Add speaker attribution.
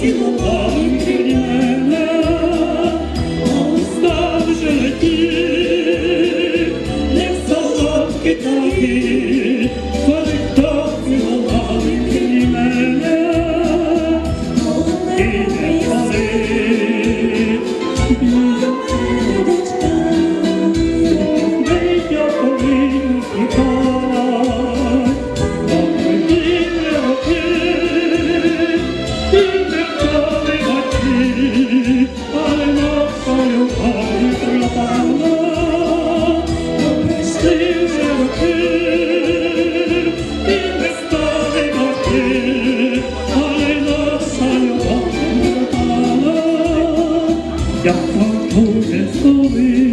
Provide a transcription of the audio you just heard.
Speaker 1: Thank you. Як французи столи.